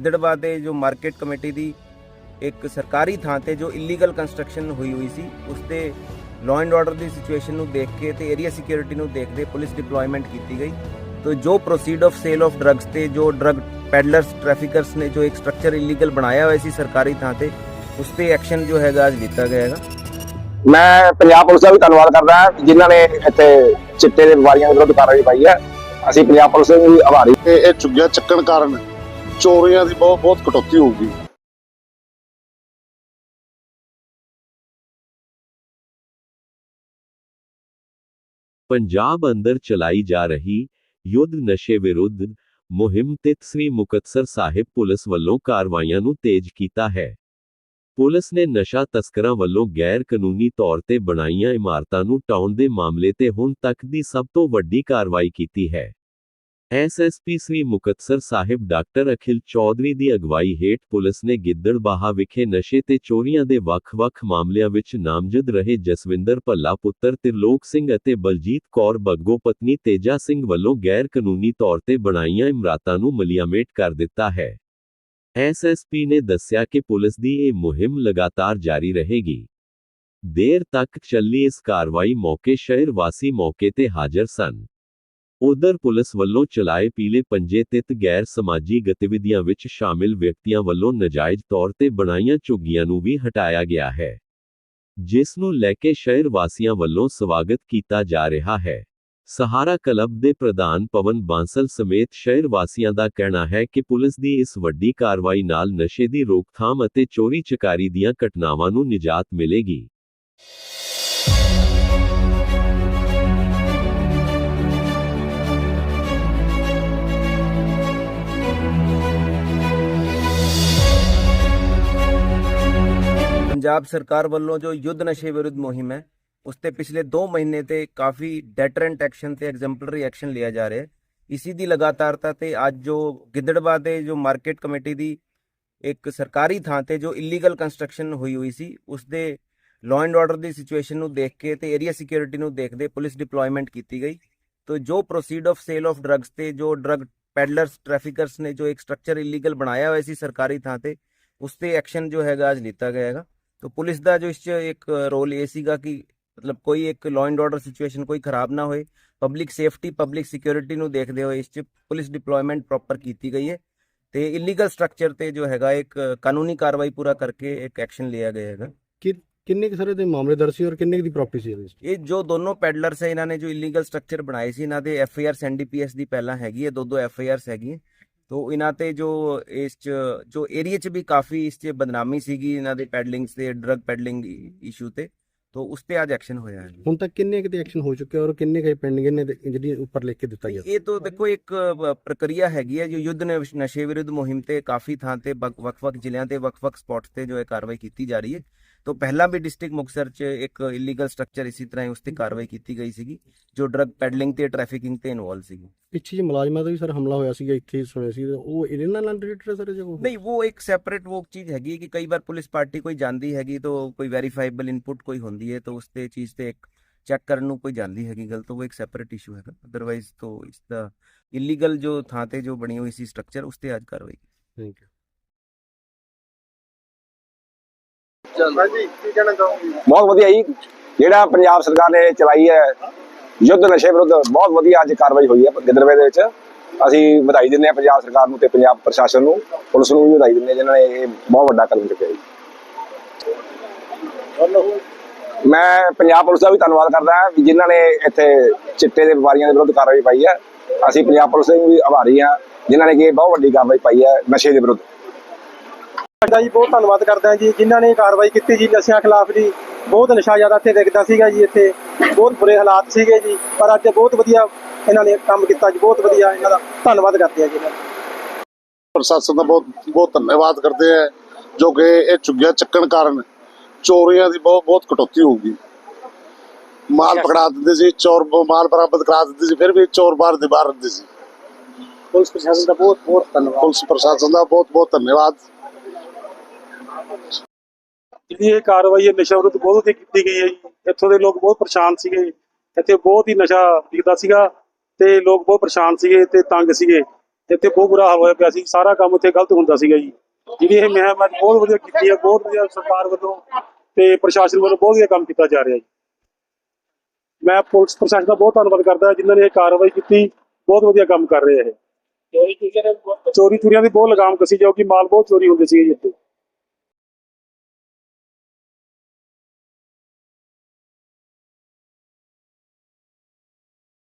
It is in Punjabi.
ਗਿੱਦੜਬਾਹ ਦੇ ਜੋ ਮਾਰਕੀਟ ਕਮੇਟੀ ਦੀ ਇੱਕ ਸਰਕਾਰੀ ਥਾਂ ਤੇ ਜੋ ਇਲੀਗਲ ਕੰਸਟਰਕਸ਼ਨ ਹੋਈ ਹੋਈ ਸੀ ਉਸ ਤੇ ਲਾਅ ਐਂਡ ਆਰਡਰ ਦੀ ਸਿਚੁਏਸ਼ਨ ਨੂੰ ਦੇਖ ਕੇ ਤੇ ਏਰੀਆ ਸਿਕਿਉਰਿਟੀ ਨੂੰ ਦੇਖਦੇ ਪੁਲਿਸ ਡਿਪਲੋਇਮੈਂਟ ਕੀਤੀ ਗਈ। ਤੋ ਜੋ proceed of sale of drugs ਤੇ ਜੋ ਡਰੱਗ ਪੈਡਲਰਸ ਟ੍ਰੈਫਿਕਰਸ ਨੇ ਜੋ ਇੱਕ ਸਟਰਕਚਰ ਇਲੀਗਲ ਬਣਾਇਆ ਹੋਇਆ ਸੀ ਸਰਕਾਰੀ ਥਾਂ ਤੇ ਉਸ ਤੇ ਐਕਸ਼ਨ ਜੋ ਹੈਗਾ ਅੱਜ ਲਿੱਤਾ ਗਿਆ ਹੈਗਾ। ਮੈਂ ਪੰਜਾਬ ਪੁਲਿਸ ਦਾ ਵੀ ਧੰਨਵਾਦ ਕਰਦਾ ਹਾਂ ਜਿਨ੍ਹਾਂ ਨੇ ਇੱਥੇ ਚਿੱਟੇ ਦੇ ਦੇ ਵਿਰੁੱਧ ਕਾਰਵਾਈ ਪਾਈ ਹੈ। ਅਸੀਂ ਪੰਜਾਬ ਪੁਲਿਸ ਦੇ ਵੀ ਆਭਾਰੀ ਇਹ ਇਹ ਝੁੱਗੀਆਂ ਚੱਕਣ ਕਾਰਨ ਚੋਰੀਆਂ ਦੀ ਬਹੁਤ ਬਹੁਤ ਕਟੌਤੀ ਹੋਊਗੀ। ਪੰਜਾਬ ਅੰਦਰ ਚਲਾਈ ਜਾ ਰਹੀ ਯੁੱਧ ਨਸ਼ੇ ਵਿਰੁੱਧ ਮੁਹਿੰਮ ਤੇ ਸ੍ਰੀ ਮੁਕਤਸਰ ਸਾਹਿਬ ਪੁਲਿਸ ਵੱਲੋਂ ਕਾਰਵਾਈਆਂ ਨੂੰ ਤੇਜ਼ ਕੀਤਾ ਹੈ। ਪੁਲਿਸ ਨੇ ਨਸ਼ਾ ਤਸਕਰਾਂ ਵੱਲੋਂ ਗੈਰ ਕਾਨੂੰਨੀ ਤੌਰ ਤੇ ਬਣਾਈਆਂ ਇਮਾਰਤਾਂ ਨੂੰ ਟਾਉਣ ਦੇ ਮਾਮਲੇ ਤੇ ਹੁਣ ਤੱਕ ਦੀ ਸਭ ਤੋਂ ਵੱਡੀ ਕਾਰਵਾਈ ਕੀਤੀ ਹੈ। ਐਸਐਸਪੀ ਸ੍ਰੀ ਮੁਕਤਸਰ ਸਾਹਿਬ ਡਾਕਟਰ ਅਖਿਲ ਚੌਧਰੀ ਦੀ ਅਗਵਾਈ ਹੇਠ ਪੁਲਿਸ ਨੇ ਗਿੱਦੜਬਾਹਾ ਵਿਖੇ ਨਸ਼ੇ ਤੇ ਚੋਰੀਆਂ ਦੇ ਵੱਖ-ਵੱਖ ਮਾਮਲਿਆਂ ਵਿੱਚ ਨਾਮਜ਼ਦ ਰਹੇ ਜਸਵਿੰਦਰ ਭੱਲਾ ਪੁੱਤਰ ਤਿਰਲੋਕ ਸਿੰਘ ਅਤੇ ਬਲਜੀਤ ਕੌਰ ਬੱਗੋ ਪਤਨੀ ਤੇਜਾ ਸਿੰਘ ਵੱਲੋਂ ਗੈਰ ਕਾਨੂੰਨੀ ਤੌਰ ਤੇ ਬਣਾਈਆਂ ਇਮਰਾਤਾਂ ਨੂੰ ਮਲੀਆਮੇਟ ਕਰ ਦਿੱਤਾ ਹੈ। ਐਸਐਸਪੀ ਨੇ ਦੱਸਿਆ ਕਿ ਪੁਲਿਸ ਦੀ ਇਹ ਮੁਹਿੰਮ ਲਗਾਤਾਰ ਜਾਰੀ ਰਹੇਗੀ। ਦੇਰ ਤੱਕ ਚੱਲੀ ਇਸ ਕਾਰਵਾਈ ਮੌਕੇ ਸ਼ਹਿਰ ਵਾਸੀ ਮੌਕੇ ਤੇ ਹਾਜ਼ਰ ਸਨ। ਉਧਰ ਪੁਲਿਸ ਵੱਲੋਂ ਚਲਾਏ ਪੀਲੇ ਪੰਜੇ ਤਿਤ ਗੈਰ ਸਮਾਜੀ ਗਤੀਵਿਧੀਆਂ ਵਿੱਚ ਸ਼ਾਮਿਲ ਵਿਅਕਤੀਆਂ ਵੱਲੋਂ ਨਜਾਇਜ਼ ਤੌਰ ਤੇ ਬਣਾਈਆਂ ਝੁੱਗੀਆਂ ਨੂੰ ਵੀ ਹਟਾਇਆ ਗਿਆ ਹੈ, ਜਿਸ ਨੂੰ ਲੈ ਕੇ ਸ਼ਹਿਰ ਵਾਸੀਆਂ ਵੱਲੋਂ ਸਵਾਗਤ ਕੀਤਾ ਜਾ ਰਿਹਾ ਹੈ। ਸਹਾਰਾ ਕਲੱਬ ਦੇ ਪ੍ਰਧਾਨ ਪਵਨ ਬਾਂਸਲ ਸਮੇਤ ਸ਼ਹਿਰ ਵਾਸੀਆਂ ਦਾ ਕਹਿਣਾ ਹੈ ਕਿ ਪੁਲਿਸ ਦੀ ਇਸ ਵੱਡੀ ਕਾਰਵਾਈ ਨਾਲ ਨਸ਼ੇ ਦੀ ਰੋਕਥਾਮ ਅਤੇ ਚੋਰੀ ਚਕਾਰੀ ਦੀਆਂ ਘਟਨਾਵਾਂ ਨੂੰ ਨਿਜਾਤ ਮਿਲੇਗੀ। ਪੰਜਾਬ ਸਰਕਾਰ ਵੱਲੋਂ ਜੋ ਯੁੱਧ ਨਸ਼ੇ ਵਿਰੁੱਧ ਮੁਹਿੰਮ ਹੈ, ਉਸ ਤੇ ਪਿਛਲੇ 2 ਮਹੀਨੇ ਤੇ ਕਾਫੀ ਡੈਟਰੈਂਟ ਐਕਸ਼ਨ ਤੇ ਐਗਜ਼ੈਂਪਲਰੀ ਐਕਸ਼ਨ ਲਿਆ ਜਾ ਰਿਹਾ ਹੈ। ਇਸੀ ਦੀ ਲਗਾਤਾਰਤਾ ਤੇ ਅੱਜ ਜੋ ਗਿੱਦੜਬਾ ਦੇ ਜੋ ਮਾਰਕੀਟ ਕਮੇਟੀ ਦੀ ਇੱਕ ਸਰਕਾਰੀ ਥਾਂ ਤੇ ਜੋ ਇਲੀਗਲ ਕੰਸਟਰਕਸ਼ਨ ਹੋਈ ਹੋਈ ਸੀ, ਉਸ ਦੇ ਲਾਅ ਐਂਡ ਆਰਡਰ ਦੀ ਸਿਚੁਏਸ਼ਨ ਨੂੰ ਦੇਖ ਕੇ ਤੇ ਏਰੀਆ ਸਿਕਿਉਰਿਟੀ ਨੂੰ ਦੇਖਦੇ ਪੁਲਿਸ ਡਿਪਲੋਇਮੈਂਟ ਕੀਤੀ ਗਈ। ਤੋ ਜੋ proceed of sale of drugs ਤੇ ਜੋ ਡਰੱਗ ਪੈਡਲਰਸ ਟ੍ਰੈਫਿਕਰਸ ਨੇ ਜੋ ਇੱਕ ਸਟਰਕਚਰ ਇਲੀਗਲ ਬਣਾਇਆ ਹੋਇਆ ਸੀ ਸਰਕਾਰੀ ਥਾਂ ਤੇ, ਉਸ ਤੇ ਐਕਸ਼ਨ ਜੋ ਹੈਗਾ ਅੱਜ ਲਿੱਤਾ ਗਿਆ ਹੈਗਾ। ਤੋ ਪੁਲਿਸ ਦਾ ਜੋ ਇਸ 'ਚ ਇੱਕ ਰੋਲ ਇਹ ਸੀਗਾ ਕਿ ਮਤਲਬ ਕੋਈ ਇੱਕ ਲਾਅ ਐਂਡ ਆਰਡਰ ਸਿਚੁਏਸ਼ਨ ਕੋਈ ਖਰਾਬ ਨਾ ਹੋਏ ਪਬਲਿਕ ਸੇਫਟੀ ਪਬਲਿਕ ਸਿਕਿਉਰਿਟੀ ਨੂੰ ਦੇਖਦੇ ਹੋਏ ਇਸ 'ਚ ਪੁਲਿਸ ਡਿਪਲੋਇਮੈਂਟ ਪ੍ਰੋਪਰ ਕੀਤੀ ਗਈ ਹੈ ਤੇ ਇਲੀਗਲ ਸਟਰਕਚਰ ਤੇ ਜੋ ਹੈਗਾ ਇੱਕ ਕਾਨੂੰਨੀ ਕਾਰਵਾਈ ਪੂਰਾ ਕਰਕੇ ਇੱਕ ਐਕਸ਼ਨ ਲਿਆ ਗਿਆ ਹੈਗਾ। ਕਿੰਨੇ ਕੁ ਸਾਰੇ ਦੇ ਮਾਮਲੇ ਦਰਜ ਸੀ ਔਰ ਕਿੰਨੇ ਦੀ ਪ੍ਰਾਪਰਟੀ ਸੀ ਇਹ ਜੋ ਦੋਨੋਂ ਪੈਡਲਰਸ ਹੈ ਇਹਨਾਂ ਨੇ ਜੋ ਇਲੀਗਲ ਸਟਰਕਚਰ ਬਣਾਏ ਸੀ ਇਹਨਾਂ ਦੇ ਐਫ ਆਈ ਆਰ ਐਨਡੀਪੀਐਸ ਦੀ ਪਹਿਲਾਂ ਹੈਗੀ ਹੈ ਦੋ ਦੋ ਐਫ ਆਈ ਆਰਸ ਹੈਗੀ ਹੈ ਤੋ ਇਹਨਾਂ ਤੇ ਜੋ ਇਸ ਚ ਜੋ ਏਰੀਆ ਚ ਵੀ ਕਾਫੀ ਇਸ ਚ ਬਦਨਾਮੀ ਸੀਗੀ ਇਹਨਾਂ ਦੇ ਪੈਡਲਿੰਗਸ ਤੇ ਡਰਗ ਪੈਡਲਿੰਗ ਇਸ਼ੂ ਤੇ ਤੋ ਉਸ ਤੇ ਅੱਜ ਐਕਸ਼ਨ ਹੋਇਆ ਹੈ ਹੁਣ ਤੱਕ ਕਿੰਨੇ ਕੁ ਦੇ ਐਕਸ਼ਨ ਹੋ ਚੁੱਕੇ ਔਰ ਕਿੰਨੇ ਕੁ ਪੈਂਡਿੰਗ ਨੇ ਤੇ ਜਿਹੜੀ ਉੱਪਰ ਲਿਖ ਕੇ ਦਿੱਤਾ ਗਿਆ? ਇਹ ਤੋਂ ਦੇਖੋ ਇੱਕ ਪ੍ਰਕਿਰਿਆ ਹੈਗੀ ਹੈ ਜੋ ਯੁੱਧ ਨਸ਼- ਵਿਰੁੱਧ ਮੁਹਿੰਮ ਤੇ ਕਾਫੀ ਥਾਂ ਤੇ ਵੱਖ- ਵੱਖ-ਵੱਖ ਜ਼ਿਲ੍ਹਿਆਂ ਤੇ ਵੱਖ-ਵੱਖ ਸਪੌਟਸ ਤੇ ਜੋ ਇਹ ਕਾਰਵਾਈ ਕੀਤੀ ਜਾ ਰਹੀ ਹੈ। ਤੋਂ ਪਹਿਲਾਂ ਵੀ ਡਿਸਟ੍ਰਿਕਟ ਮੁਕਤਸਰ 'ਚ ਇੱਕ ਇਲੀਗਲ ਸਟਰਕਚਰ ਇਸੇ ਤਰ੍ਹਾਂ ਹੀ ਉਸ ਤੇ ਕਾਰਵਾਈ ਕੀਤੀ ਗਈ ਸੀਗੀ ਜੋ ਡਰਗ ਪੈਡਲਿੰਗ ਤੇ ਟ੍ਰੈਫਿਕਿੰਗ ਤੇ ਇਨਵੋਲਵ ਸੀਗੀ। ਪਿੱਛੇ ਜੇ ਮੁਲਾਜ਼ਮਾਂ ਦਾ ਵੀ ਸਰ ਹਮਲਾ ਹੋਇਆ ਸੀਗਾ ਇੱਥੇ ਸੁਣਿਆ ਸੀ ਉਹ ਇਹਦੇ ਨਾਲ ਰਿਲੇਟਡ ਸਰ ਜੋ ਨਹੀਂ ਉਹ ਇੱਕ ਸੈਪਰੇਟ ਉਹ ਚੀਜ਼ ਹੈਗੀ ਕਿ ਕਈ ਵਾਰ ਪੁਲਿਸ ਪਾਰਟੀ ਕੋਈ ਜਾਂਦੀ ਹੈਗੀ ਤਾਂ ਕੋਈ ਵੈਰੀਫਾਈਬਲ ਇਨਪੁਟ ਕੋਈ ਹੁੰਦੀ ਹੈ ਤਾਂ ਉਸ ਤੇ ਚੀਜ਼ ਤੇ ਇੱਕ ਚੈੱਕ ਕਰਨ ਨੂੰ ਕੋਈ ਜਾਂਦੀ ਹੈਗੀ ਗੱਲ ਤਾਂ ਉਹ ਇੱਕ ਸੈਪਰੇਟ ਇਸ਼ੂ ਹੈਗਾ। ਅਦਰਵਾਈਜ਼ ਤਾਂ ਇਸ ਦਾ ਇਲੀਗਲ ਜੋ ਥਾਂ ਤੇ ਜੋ ਬਣੀ ਹੋਈ ਸੀ ਸਟਰਕਚਰ ਉਸ ਤੇ ਅੱਜ ਕਾਰਵਾਈ। ਥੈਂਕ ਯੂ ਬਹੁਤ ਵਧੀਆ ਜੀ। ਜਿਹੜਾ ਪੰਜਾਬ ਸਰਕਾਰ ਨੇ ਚਲਾਈ ਹੈ ਯੁੱਧ ਨਸ਼ੇ ਵਿਰੁੱਧ ਬਹੁਤ ਵਧੀਆ ਅੱਜ ਕਾਰਵਾਈ ਹੋਈ ਹੈ ਗਿੱਦੜਵੇ ਦੇ ਵਿੱਚ। ਅਸੀਂ ਵਧਾਈ ਦਿੰਦੇ ਹਾਂ ਪੰਜਾਬ ਸਰਕਾਰ ਨੂੰ ਤੇ ਪੰਜਾਬ ਪ੍ਰਸ਼ਾਸਨ ਨੂੰ ਪੁਲਿਸ ਨੂੰ ਵੀ ਵਧਾਈ ਦਿੰਦੇ ਹਾਂ ਜਿਨ੍ਹਾਂ ਨੇ ਇਹ ਬਹੁਤ ਵੱਡਾ ਕਦਮ ਚੁੱਕਿਆ ਜੀ। ਮੈਂ ਪੰਜਾਬ ਪੁਲਿਸ ਦਾ ਵੀ ਧੰਨਵਾਦ ਕਰਦਾ ਹਾਂ ਵੀ ਜਿਨ੍ਹਾਂ ਨੇ ਇੱਥੇ ਚਿੱਟੇ ਦੇ ਵਪਾਰੀਆਂ ਦੇ ਵਿਰੁੱਧ ਕਾਰਵਾਈ ਪਾਈ ਹੈ। ਅਸੀਂ ਪੰਜਾਬ ਪੁਲਿਸ ਦੇ ਵੀ ਆਭਾਰੀ ਹਾਂ ਜਿਨ੍ਹਾਂ ਨੇ ਕਿ ਬਹੁਤ ਵੱਡੀ ਕਾਰਵਾਈ ਪਾਈ ਹੈ ਨਸ਼ੇ ਦੇ ਵਿਰੁੱਧ। ਸਾਡਾ ਜੀ ਬਹੁਤ ਧੰਨਵਾਦ ਕਰਦੇ ਹਾਂ ਜੀ ਜਿਨ੍ਹਾਂ ਨੇ ਕਾਰਵਾਈ ਕੀਤੀ ਜੀ ਨਸ਼ਿਆਂ ਖਿਲਾਫ ਜੀ। ਬਹੁਤ ਨਸ਼ਾ ਜ਼ਿਆਦਾ ਇੱਥੇ ਵਿਕਦਾ ਸੀਗਾ ਜੀ ਇੱਥੇ। ਬਹੁਤ ਬੁਰੇ ਹਾਲਾਤ ਸੀਗੇ ਜੀ ਪਰ ਅੱਜ ਬਹੁਤ ਵਧੀਆ ਇਹਨਾਂ ਨੇ ਕੰਮ ਕੀਤਾ ਜੀ ਬਹੁਤ ਵਧੀਆ ਇਹਨਾਂ ਦਾ ਧੰਨਵਾਦ ਕਰਦੇ ਹਾਂ ਜੀ ਇਹਨਾਂ ਦਾ। ਪ੍ਰਸ਼ਾਸਨ ਦਾ ਬਹੁਤ ਬਹੁਤ ਧੰਨਵਾਦ ਕਰਦੇ ਆ ਜੋ ਕਿ ਇਹ ਝੁੱਗੀਆਂ ਚੱਕਣ ਕਾਰਨ ਚੋਰੀਆਂ ਦੀ ਬਹੁਤ ਬਹੁਤ ਕਟੌਤੀ ਹੋਊਗੀ ਮਾਲ ਪਕੜਾ ਦਿੰਦੇ ਸੀ ਚੋਰ ਮਾਲ ਬਰਾਮਦ ਕਰਾ ਦਿੰਦੇ ਸੀ ਫਿਰ ਵੀ ਚੋਰ ਬਾਹਰ ਦੀ ਬਾਹਰ ਰਹਿੰਦੇ ਸੀ। ਪੁਲਿਸ ਪ੍ਰਸ਼ਾਸਨ ਦਾ ਬਹੁਤ ਬਹੁਤ ਧੰਨਵਾਦ। ਪੁਲਿਸ ਪ੍ਰਸ਼ਾਸਨ ਦਾ ਬਹੁਤ ਬਹੁਤ ਧੰਨਵਾਦ। ਜਿਹੜੀ ਇਹ ਕਾਰਵਾਈ ਹੈ ਨਸ਼ਾ ਵਿਰੁੱਧ ਬਹੁਤ ਵਧੀਆ ਕੀਤੀ ਗਈ ਹੈ ਜੀ। ਇੱਥੋਂ ਦੇ ਲੋਕ ਬਹੁਤ ਪਰੇਸ਼ਾਨ ਸੀਗੇ। ਇੱਥੇ ਬਹੁਤ ਹੀ ਨਸ਼ਾ ਵਿਕਦਾ ਸੀਗਾ ਤੇ ਲੋਕ ਬਹੁਤ ਪਰੇਸ਼ਾਨ ਸੀਗੇ ਤੇ ਤੰਗ ਸੀਗੇ। ਇੱਥੇ ਬਹੁਤ ਬੁਰਾ ਹਾਲ ਹੋਇਆ ਪਿਆ ਸੀ। ਸਾਰਾ ਕੰਮ ਇੱਥੇ ਗਲਤ ਹੁੰਦਾ ਸੀਗਾ ਜੀ। ਜਿਹੜੀ ਇਹ ਮੁਹਿੰਮ ਅੱਜ ਬਹੁਤ ਵਧੀਆ ਕੀਤੀ ਹੈ ਬਹੁਤ ਵਧੀਆ ਸਰਕਾਰ ਵੱਲੋਂ ਤੇ ਪ੍ਰਸ਼ਾਸਨ ਵੱਲੋਂ ਬਹੁਤ ਵਧੀਆ ਕੰਮ ਕੀਤਾ ਜਾ ਰਿਹਾ ਜੀ। ਮੈਂ ਪੁਲਿਸ ਪ੍ਰਸ਼ਾਸਨ ਦਾ ਬਹੁਤ ਧੰਨਵਾਦ ਕਰਦਾ ਜਿਨ੍ਹਾਂ ਨੇ ਇਹ ਕਾਰਵਾਈ ਕੀਤੀ। ਬਹੁਤ ਵਧੀਆ ਕੰਮ ਕਰ ਰਹੇ ਇਹ। ਚੋਰੀ ਚੋਰੀਆਂ ਦੀ ਬਹੁਤ ਲਗਾਮ ਕਸੀ ਜਾਓ ਕਿ ਮਾਲ ਬਹੁਤ ਚੋਰੀ ਹੁੰਦੇ ਜੀ ਇੱਥੇ।